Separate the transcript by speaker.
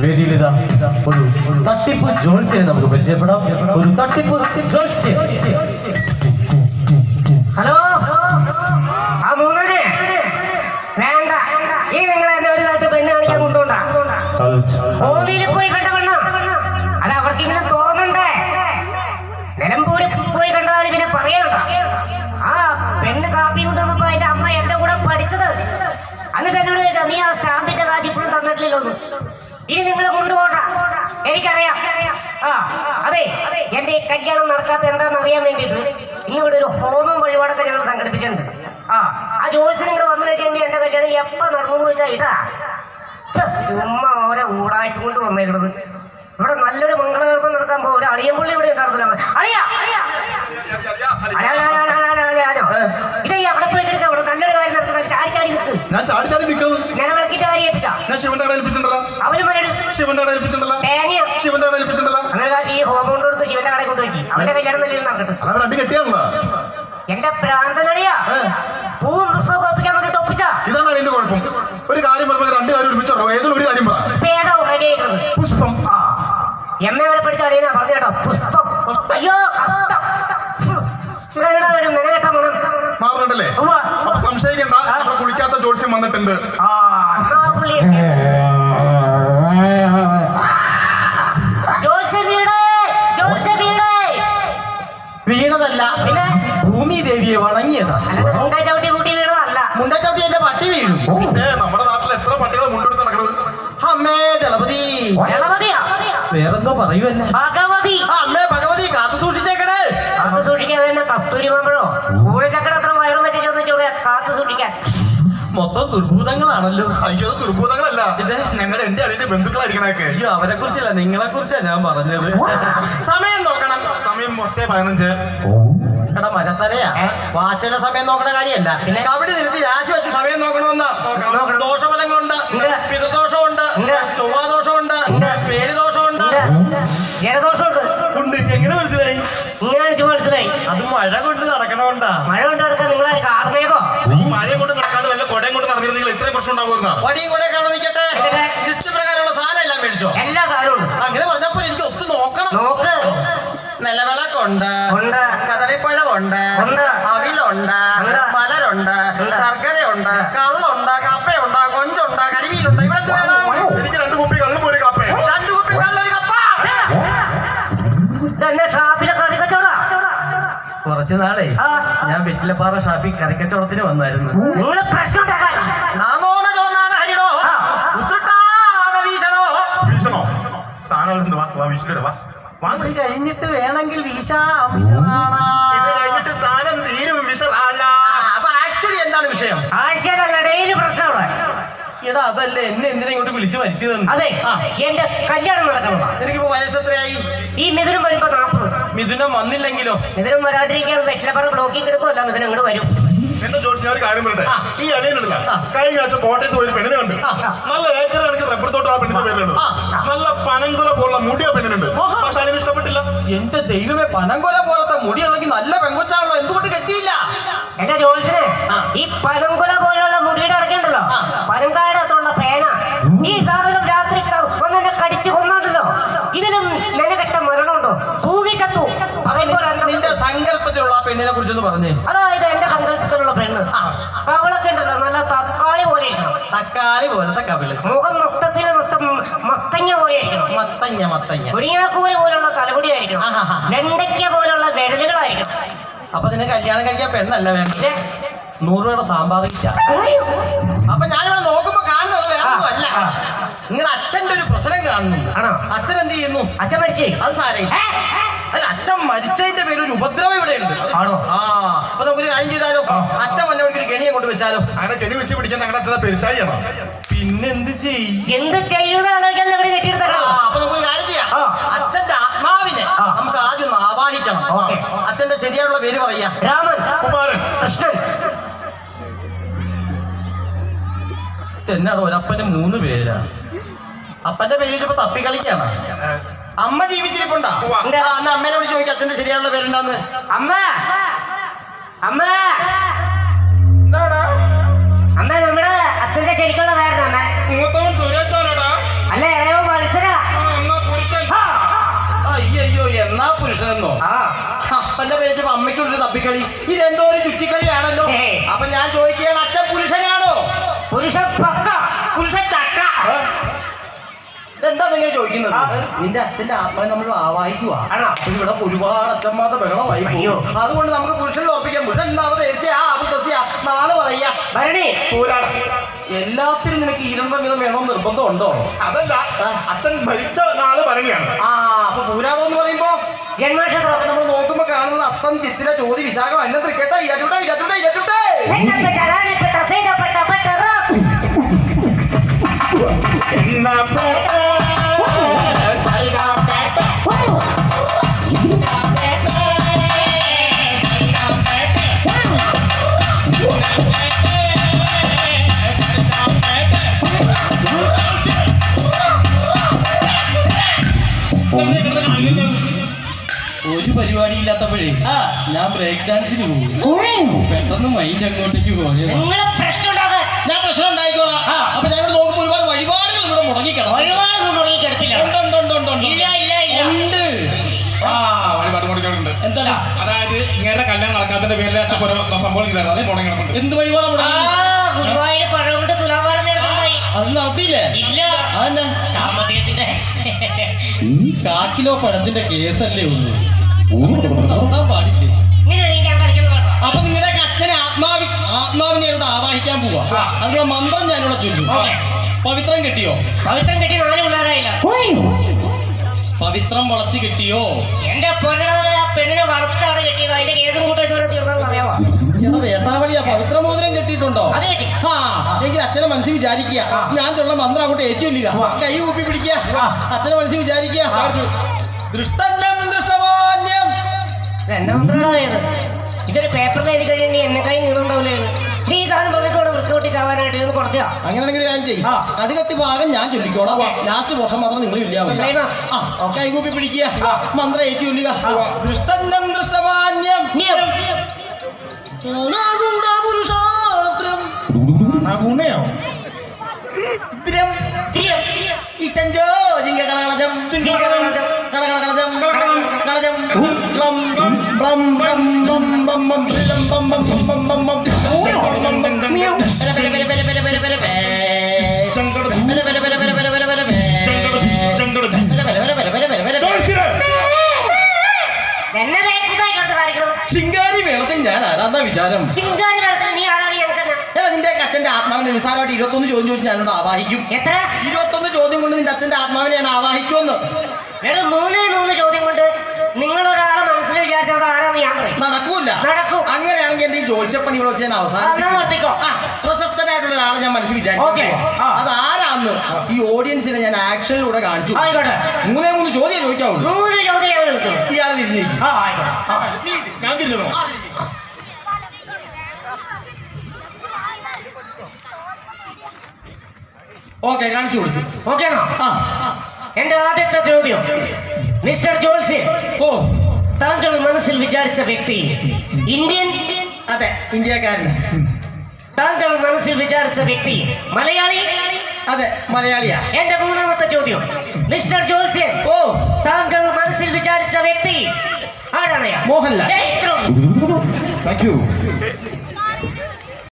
Speaker 1: വേദിയിലിതാ ഒരു തട്ടിപ്പ് ജോത്സ്യനെ നമുക്ക് പരിചയപ്പെടാം. ഒരു തട്ടിപ്പ് ജോത്സ്യൻ.
Speaker 2: ഹലോ? ആ മൂന്നര് വേണ്ട. ഈ നിങ്ങൾ എന്നെ ഒരു തട്ടിപ്പ് എന്നെ കാണിക്കാൻ കൊണ്ടുപോണ്ടാ. പോയി എന്റെ ഈ കല്യാണം നടക്കാത്ത എന്താണെന്ന് അറിയാൻ വേണ്ടിയിട്ട് ഇന്നിവിടെ ഒരു ഹോമം വഴിപാടൊക്കെ ഞങ്ങൾ സംഘടിപ്പിച്ചിട്ടുണ്ട് ആ ആ ജോലിസിന് ഇങ്ങോട്ട് വന്നു കഴിഞ്ഞാൽ എന്റെ കല്യാണം എപ്പോ നടന്നു ചോദിച്ചാ ഇതാ ചുമ്മാ ഓരോ ഊടായിട്ട് കൊണ്ട് വന്നേക്കണത് ഇവിടെ നല്ലൊരു മംഗളകൽപ്പം നടക്കാൻ പോകും ഒരു അളിയമ്പുള്ളി ഇവിടെ ഉണ്ടായിരുന്നില്ല അളിയാ അവിടെ പോയി കിടക്കാം ഇവിടെ നല്ലൊരു കാര്യം നടക്കുന്നത് ചാടി ചാടി നിൽക്കും
Speaker 3: ഞാൻ ചാടി ചാടി
Speaker 2: കാര്യം ഏൽപ്പിച്ച
Speaker 3: ഞാൻ ശിവന്റെ അവിടെ ഏൽപ്പിച്ചിട്ടുണ്ടല്ലോ
Speaker 2: അവന് പറയണു
Speaker 3: ശിവന്റെ അവിടെ ഏൽപ്പിച്ചിട്ടുണ്ടല്ലോ
Speaker 2: തേങ്ങ
Speaker 3: ശിവന്റെ അവിടെ ഏൽപ്പിച്ചിട്ടുണ്ടല്ലോ
Speaker 2: അങ്ങനെ കാശ് ഈ ഹോമം കൊണ്ടുകൊടുത്ത് ശിവന്റെ കടയിൽ കൊണ്ടുപോയി. അവന്റെ കല്യാണം നല്ല നടക്കട്ടെ
Speaker 3: അത് രണ്ട് കെട്ടിയാണല്ലോ.
Speaker 2: എന്റെ പ്രാന്തനടിയാ. ഒപ്പിച്ച.
Speaker 3: ഇതാണ് അതിന്റെ കുഴപ്പം. ഒരു കാര്യം പറയുമ്പോൾ രണ്ട് കാര്യം ഒരുമിച്ച് ഏതെങ്കിലും ഒരു കാര്യം പറ. പുഷ്പം.
Speaker 2: എം എ വരെ പഠിച്ച അറിയാ പറഞ്ഞു കേട്ടോ. പുഷ്പം. അയ്യോ കഷ്ടം. ഒരു മണം
Speaker 3: മാറുന്നുണ്ടല്ലേ. സംശയിക്കണ്ട. കുളിക്കാത്ത ജോത്സ്യം വന്നിട്ടുണ്ട്.
Speaker 2: ആ.
Speaker 1: വീണതല്ല. ഭൂമി ദേവിയെ വണങ്ങിയതാ.
Speaker 2: മുണ്ടച്ചവിട്ടി മുണ്ട ചവിട്ടി കൂട്ടി വീണതല്ല.
Speaker 1: മുണ്ടച്ചവിട്ടി എന്റെ പട്ടി
Speaker 3: വീണു നമ്മുടെ നാട്ടിൽ എത്ര പട്ടികളെ മുണ്ടെടുത്ത് നടക്കുന്നത്
Speaker 1: അമ്മേ ദളപതി. വേറെന്തോ പറയുമല്ല
Speaker 2: ഭഗവതി.
Speaker 1: അമ്മേ ഭഗവതി കാത്തു സൂക്ഷിച്ചേക്കണേ.
Speaker 2: കാത്തു സൂക്ഷിക്കാൻ വേണ്ട കസ്തൂരി മാമ്പഴോ
Speaker 1: ദുർഭൂതങ്ങളാണല്ലോ
Speaker 3: അയ്യോ അത് ദുർഭൂതങ്ങളല്ല
Speaker 1: ഇത്?
Speaker 3: ഞങ്ങളുടെ എന്റെ അതിന്റെ ബന്ധുക്കളായിരിക്കണൊക്കെ.
Speaker 1: അയ്യോ അവരെ കുറിച്ചല്ല നിങ്ങളെ കുറിച്ചാ ഞാൻ പറഞ്ഞത്. സമയം നോക്കണം.
Speaker 3: സമയം മൊട്ടേ പതിനഞ്ച്.
Speaker 1: എടാ മരത്തലയാ. വാച്ചന സമയം നോക്കണ കാര്യമല്ല.
Speaker 2: പിന്നെ?
Speaker 1: കബഡി നിർത്തി രാശി വെച്ച് സമയം നോക്കണമെന്ന്.
Speaker 2: നോക്കണം.
Speaker 1: ദോഷഫലങ്ങളുണ്ട്. പിതൃദോഷമുണ്ട്. ചൊവ്വാദോഷമുണ്ട്. പേരുദോഷമുണ്ട്.
Speaker 2: ജലദോഷമുണ്ട്
Speaker 1: ഉണ്ട്. എങ്ങനെ മനസ്സിലായി?
Speaker 2: ഇങ്ങനെ ചുമ മനസ്സിലായി.
Speaker 1: അത് മഴ കൊണ്ട് നടക്കണോണ്ടാ.
Speaker 2: മഴ കൊണ്ട് നടക്കാൻ നിങ്ങളെ കാർമേഘോ
Speaker 3: നീ മഴയും കൊണ്ട് നടക്കാണ്ട് വല്ല കൊടയും കൊണ്ട് നടന്നിരുന്നെങ്കിൽ ഇത്രയും പ്രശ്നം ഉണ്ടാവുന്ന
Speaker 1: കൂടെ കാണാൻ നിൽക്കട്ടെ.
Speaker 2: നിൽക്കട്ടെ.
Speaker 1: ലിസ്റ്റ് പ്രകാരമുള്ള സാധനം എല്ലാം മേടിച്ചോ?
Speaker 2: എല്ലാ സാധനവും
Speaker 1: അങ്ങനെ പറഞ്ഞപ്പോ എനിക്ക് ഒത്തു നോക്കണം.
Speaker 2: നോക്ക്.
Speaker 1: നിലവിളക്കുണ്ട് കദളിപ്പഴമുണ്ട്. അവിലുണ്ട്
Speaker 2: ഉണ്ട്.
Speaker 1: മലരുണ്ട്
Speaker 2: ഉണ്ട്.
Speaker 1: ശർക്കരയുണ്ട് കള്ളുണ്ട് കപ്പയുണ്ട് കൊഞ്ചുണ്ട് കരിമീനുണ്ട്. ഇവിടെ എന്ത് വേണം?
Speaker 3: എനിക്ക് രണ്ട് കുപ്പി കള്ളും ഒരു കപ്പ.
Speaker 1: രണ്ടു കുപ്പി കള്ളൊരു കപ്പ. കുറച്ചു നാളെ
Speaker 2: ആ.
Speaker 1: ഞാൻ വെറ്റിലപ്പാറ ഷാപ്പിൽ കറിക്കച്ചവടത്തിന് വന്നായിരുന്നു.
Speaker 2: നിങ്ങൾ പ്രശ്നം ഉണ്ടാക്കാൻ.
Speaker 3: സാധനം വാ വാ വീശിക്കട്ടെ വാ.
Speaker 1: ഇത് കഴിഞ്ഞിട്ട് വേണമെങ്കിൽ വീശാം
Speaker 3: ഇത് കഴിഞ്ഞിട്ട് സാധനം തീരും വിഷറല്ല
Speaker 1: ആ, അപ്പൊ ആക്ച്വലി എന്താണ് വിഷയം?
Speaker 2: ആഴ്ചയിലല്ല ഡെയിലി പ്രശ്നമാണ്
Speaker 1: എടാ അതല്ലേ എന്നെ എന്തിനാ ഇങ്ങോട്ട് വിളിച്ചു വരുത്തിയതെന്ന്?
Speaker 2: അതെ
Speaker 1: ആ,
Speaker 2: എന്റെ കല്യാണം നടക്കണം
Speaker 1: എനിക്കിപ്പോ വയസ്സ് എത്രയായി?
Speaker 2: ഈ മിഥുനം വരുമ്പോ നാപ്പത്.
Speaker 1: മിഥുനം വന്നില്ലെങ്കിലോ?
Speaker 2: മിഥുനം വരാതിരിക്കാൻ വെറ്റിലപ്പറ ബ്ലോക്കിൽ കിടക്കുമല്ല മിഥുനം ഇങ്ങോട്ട് വരും.
Speaker 3: എന്റെ ജോലിച്ച് ഞാൻ ഒരു കാര്യം പറയട്ടെ? ഈ അണിയനുണ്ടല്ല കഴിഞ്ഞ ആഴ്ച കോട്ടയത്ത് പോയി പെണ്ണിനെ കണ്ട്. നല്ല ഏക്കർ കണക്ക് റബ്ബർ തോട്ടം ആ പെണ്ണിന്റെ പേരിലുണ്ട്. നല്ല പനങ്കുല പോലുള്ള മുടിയ പെണ്ണിനുണ്ട്. പക്ഷെ അതിന് ഇഷ്ടപ്പെട്ടില്ല.
Speaker 1: എന്റെ ദൈവമേ പനങ്കുല പോലത്തെ മുടിയുള്ളെങ്കിൽ നല്ല പെങ്കൊച്ചാണല്ലോ. എന്തുകൊണ്ട് കെട്ടിയില്ല?
Speaker 2: എന്റെ ജോത്സന് ഈ പനങ്കുല പോലുള്ള മുടിയുടെ അടക്കണ്ടല്ലോ
Speaker 1: ആ.
Speaker 2: പേന. ഈ സാധനം രാത്രി ഒന്നെ കടിച്ചു കൊന്നുണ്ടല്ലോ. ഇതിലും മെനകെട്ട മരണമുണ്ടോ? പൂകി ചത്തു.
Speaker 1: നിന്റെ സങ്കല്പത്തിലുള്ള ആ പെണ്ണിനെ കുറിച്ചൊന്ന് പറഞ്ഞേ
Speaker 2: എന്റെ സങ്കല്പത്തിലുള്ള പെണ്ണ് അപ്പൊ അവളൊക്കെ ഉണ്ടല്ലോ നല്ല തക്കാളി പോലെ
Speaker 1: തക്കാളി പോലത്തെ കവിൾ.
Speaker 2: മുഖം മൊത്തത്തിൽ മൊത്തം മത്തങ്ങ പോലെ ആയിരിക്കണം
Speaker 1: മത്തങ്ങ മത്തങ്ങ.
Speaker 2: മുരിങ്ങാക്കൂര് പോലുള്ള തലമുടി ആയിരിക്കണം
Speaker 1: ആഹാഹാ.
Speaker 2: വെണ്ടയ്ക്ക പോലുള്ള വിരലുകളായിരിക്കണം
Speaker 1: അപ്പൊ നിന്നെ കല്യാണം കഴിക്കാൻ പെണ്ണല്ല വേണ്ട?
Speaker 2: പക്ഷേ
Speaker 1: നൂറ് രൂപയുടെ സാമ്പാർ ഇല്ല. അപ്പൊ ഞാനിവിടെ നോക്കുമ്പോ കാണുന്നത് വേറെ അല്ല. നിങ്ങളുടെ അച്ഛന്റെ ഒരു പ്രശ്നം കാണുന്നു
Speaker 2: ആണോ?
Speaker 1: അച്ഛൻ എന്ത് ചെയ്യുന്നു?
Speaker 2: അച്ഛൻ മരിച്ചേ.
Speaker 1: അത് സാരേ അച്ഛൻ മരിച്ചതിന്റെ പേര് ഒരു ഉപദ്രവം ഇവിടെ ഉണ്ട്
Speaker 2: ആണോ?
Speaker 1: ആ അപ്പൊ നമുക്കൊരു കാര്യം ചെയ്താലോ? അച്ഛൻ വല്ല ഒരു കെണിയെ കൊണ്ട് വെച്ചാലോ?
Speaker 3: അങ്ങനെ കെണി വെച്ച് പിടിക്കാൻ അങ്ങനെ അച്ഛനെ പെരിച്ചാഴിയാണോ?
Speaker 1: പിന്നെന്ത് ചെയ്യും?
Speaker 2: എന്ത് ചെയ്യുന്നതാണ്
Speaker 1: അപ്പൊ നമുക്കൊരു കാര്യം ചെയ്യാം. അച്ഛന്റെ ആത്മാവിനെ നമുക്ക് ആദ്യം ഒന്ന് ആവാഹിക്കണം
Speaker 2: ഓക്കേ.
Speaker 1: അച്ഛന്റെ ശരിയായുള്ള പേര് പറയാ.
Speaker 2: രാമൻ.
Speaker 3: കുമാരൻ.
Speaker 2: കൃഷ്ണൻ.
Speaker 1: എന്നാണ് ഒരപ്പന് മൂന്ന് പേരാ. അപ്പന്റെ പേര് വെച്ചപ്പോ തപ്പിക്കളിക്കാണ് അമ്മ ജീവിച്ചിരിപ്പുണ്ടോ? അന്ന് അമ്മേനോട് ചോദിക്ക അച്ഛന്റെ ശരിയായുള്ള പേരെന്താന്ന്?
Speaker 2: അമ്മ! അമ്മ!
Speaker 3: എന്താടാ?
Speaker 2: അമ്മ നമ്മുടെ അച്ഛന്റെ ശരിക്കുള്ള അല്ല
Speaker 4: എന്നാ ഇതെന്തോ ഒരു ചുറ്റിക്കളിയാണല്ലോ. അപ്പൊ ഞാൻ ചോദിക്കുകയാണ് അച്ഛൻ പുരുഷനാണോ?
Speaker 2: പുരുഷൻ പക്ക.
Speaker 4: എന്താ നിങ്ങൾ ചോദിക്കുന്നത്? നിന്റെ അച്ഛന്റെ ആത്മാവിനെ നമ്മൾ ആവാഹിക്കുക? ഇവിടെ ഒരുപാട് അച്ഛന്മാരുടെ ബഹളമായി. പോകും. അതുകൊണ്ട് നമുക്ക് പുരുഷനിൽ ഉറപ്പിക്കാം പുരുഷൻ നാളെ പറയാ എല്ലാത്തിനും നിനക്ക് ഈരണ്ട വീതം വേണമെന്ന് നിർബന്ധമുണ്ടോ?
Speaker 3: അതല്ല അച്ഛൻ മരിച്ച നാൾ ഭരണിയാണ്
Speaker 4: ആ അപ്പൊ പൂരാടം എന്ന് പറയുമ്പോ?
Speaker 2: ജന്മാക്ഷേത്രം.
Speaker 4: അപ്പൊ നമ്മൾ നോക്കുമ്പോ കാണുന്നത് അത്തം ചിത്തിര ചോതി വിശാഖം അന്ന തൃക്കേട്ട ഇരട്ടെ ഇരട്ടെ ഇരട്ടെ
Speaker 2: പെട്ടപ്പെട്ട
Speaker 1: പരിപാടി ഇല്ലാത്തപ്പോഴേ ഞാൻ ബ്രേക്ക് ഡാൻസിന് പോകും പെട്ടെന്ന് മൈൻഡ് അങ്ങോട്ടേക്ക് പോയത് ഞാൻ പ്രശ്നം ഞാൻ ഒരുപാട് ഇവിടെ
Speaker 3: അതായത്
Speaker 1: എന്ത് കാക്കിലോ പഴത്തിന്റെ കേസല്ലേ ഉള്ളൂ. പാടില്ലേ. അപ്പൊ നിങ്ങളുടെ അച്ഛനെ ആത്മാവി ആത്മാവിനെ ഇവിടെ ആവാഹിക്കാൻ പോവാ. അതിനുള്ള മന്ത്രം ഞാനിവിടെ ചൊല്ലും. പവിത്രം കെട്ടിയോ?
Speaker 2: പവിത്രം കിട്ടി നാല് പിള്ളേരായില്ല.
Speaker 1: പവിത്രം വളച്ച് കെട്ടിയോ?
Speaker 2: എന്റെ പെണ്ണിനെ വളർത്താണ് കെട്ടിയത്. അതിന്റെ ഏത് കൂട്ടം ഇതുവരെ തീർന്നെന്ന് അറിയാമോ
Speaker 1: എടാ വേട്ടാവളിയാ. പവിത്ര മോതിരം കെട്ടിയിട്ടുണ്ടോ? ആ എങ്കിൽ അച്ഛനെ മനസ്സിൽ വിചാരിക്കുക. ഞാൻ ചൊല്ലുന്ന മന്ത്രം അങ്ങോട്ട് ഏറ്റില്ല കൈ കൂപ്പി പിടിക്കുക. അച്ഛനെ മനസ്സിൽ വിചാരിക്കുക. ദൃഷ്ടമാന്യം
Speaker 2: എന്നെ മന്ത്രമായത് ഇതൊരു പേപ്പറിൽ എഴുതി കഴിഞ്ഞാൽ നീ എന്നെ കൈ നീളുണ്ടാവില്ലേ നീ ഈ സാധനം പറഞ്ഞിട്ട് വൃത്തി കൊട്ടി ചാവാനായിട്ട് ഇത് കുറച്ചാ
Speaker 1: അങ്ങനെയാണെങ്കിൽ ഞാൻ ചെയ്യും.
Speaker 2: ആ.
Speaker 1: ഭാഗം ഞാൻ ചൊല്ലിക്കോളാം. ലാസ്റ്റ് വർഷം മാത്രം നിങ്ങൾ പിടിക്കുക. മന്ത്രം ഏറ്റി ചൊല്ലുക. ദൃഷ്ടന്നം ദൃഷ്ടമാന്യം
Speaker 2: നിയം.
Speaker 1: പുരുഷാത്രം.
Speaker 3: ഗുണയോ
Speaker 1: ദ്രം.
Speaker 2: തിയം.
Speaker 1: കളകളജം. ശിങ്കാരി മേളത്തിൽ ഞാൻ ആരാന്നാ വിചാരം
Speaker 2: നീ ആരാണ്
Speaker 1: നിന്റെ അച്ഛന്റെ ആത്മാവിനെ നിസ്സാരമായിട്ട് ഇരുപത്തൊന്ന് ചോദ്യം ചോദിച്ച് ഞാനോട് ആവാഹിക്കും
Speaker 2: എത്ര
Speaker 1: ഇരുപത്തൊന്ന് ചോദ്യം കൊണ്ട് നിന്റെ അച്ഛന്റെ ആത്മാവിനെ ഞാൻ ആവാഹിക്കുമെന്ന്
Speaker 2: വെറും മൂന്നേ മൂന്ന് ചോദ്യം കൊണ്ട് നിങ്ങൾ ഒരാളെ മനസ്സിൽ വിചാരിച്ചത് ആരാന്ന് ഞാൻ പറയും
Speaker 1: നടക്കൂല.
Speaker 2: നടക്കും.
Speaker 1: അങ്ങനെയാണെങ്കിൽ എന്റെ ഈ ജോത്സ്യപ്പണി ഇവിടെ വെച്ച് ഞാൻ
Speaker 2: ആ,
Speaker 1: അവസാനം
Speaker 2: നിർത്തിക്കോ.
Speaker 1: പ്രശസ്തനായിട്ടുള്ള ഒരാളെ ഞാൻ മനസ്സിൽ. വിചാരിക്കും അത് ആരാന്ന് ഈ ഓഡിയൻസിനെ ഞാൻ ആക്ഷനിലൂടെ കാണിച്ചു. മൂന്നേ മൂന്ന് ചോദ്യം ചോദിക്കാവുള്ളൂ. ഇയാൾ
Speaker 2: ആ
Speaker 3: ഞാൻ തിരിഞ്ഞോ
Speaker 1: ഓക്കെ കാണിച്ചു കൊടുത്തു.
Speaker 2: ഓക്കെ
Speaker 1: ആ.
Speaker 2: എന്റെ ആദ്യത്തെ ചോദ്യം. മിസ്റ്റർ ജോൽസി
Speaker 1: ഓ.
Speaker 2: താങ്കൾ മനസ്സിൽ വിചാരിച്ച വ്യക്തി. ഇന്ത്യൻ?
Speaker 1: അതെ ഇന്ത്യക്കാരൻ.
Speaker 2: താങ്കൾ മനസ്സിൽ വിചാരിച്ച വ്യക്തി. മലയാളി?
Speaker 1: അതെ മലയാളിയാ.
Speaker 2: എന്റെ മൂന്നാമത്തെ ചോദ്യം. മിസ്റ്റർ ജോൽസ്യൻ
Speaker 1: ഓ.
Speaker 2: താങ്കൾ മനസ്സിൽ വിചാരിച്ച വ്യക്തി ആരാണ്?
Speaker 1: മോഹൻലാൽ.
Speaker 3: Thank you